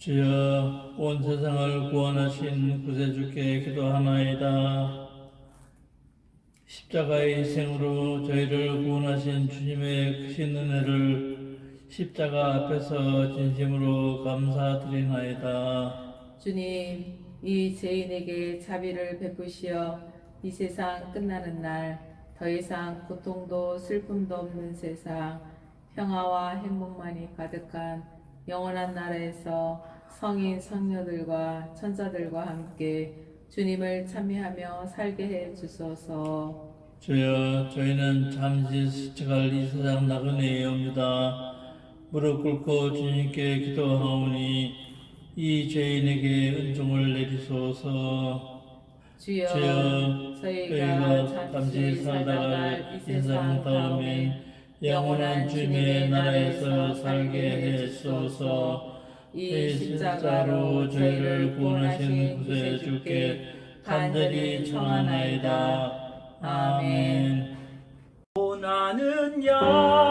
주여 온 세상을 구원하신 구세주께 기도하나이다. 십자가의 희생으로 저희를 구원하신 주님의 크신 은혜를 십자가 앞에서 진심으로 감사드리나이다. 주님, 이 죄인에게 자비를 베푸시어 이 세상 끝나는 날 더 이상 고통도 슬픔도 없는 세상 평화와 행복만이 가득한 영원한 나라에서 성인 성녀들과 천사들과 함께 주님을 찬미하며 살게 해 주소서. 주여 저희는 잠시 스쳐갈 이 세상 나그네에 옵니다. 무릎 꿇고 주님께 기도하오니 이 죄인에게 은총을 내리소서. 주여, 주여 저희가 저희가 잠시 살다가 이 세상 다음엔 영원한 주님의 나라에서 살게 해소서. 이 십자가로 저희를 구원하신 구세주께 간절히 청하나이다. 아멘. 나는 약한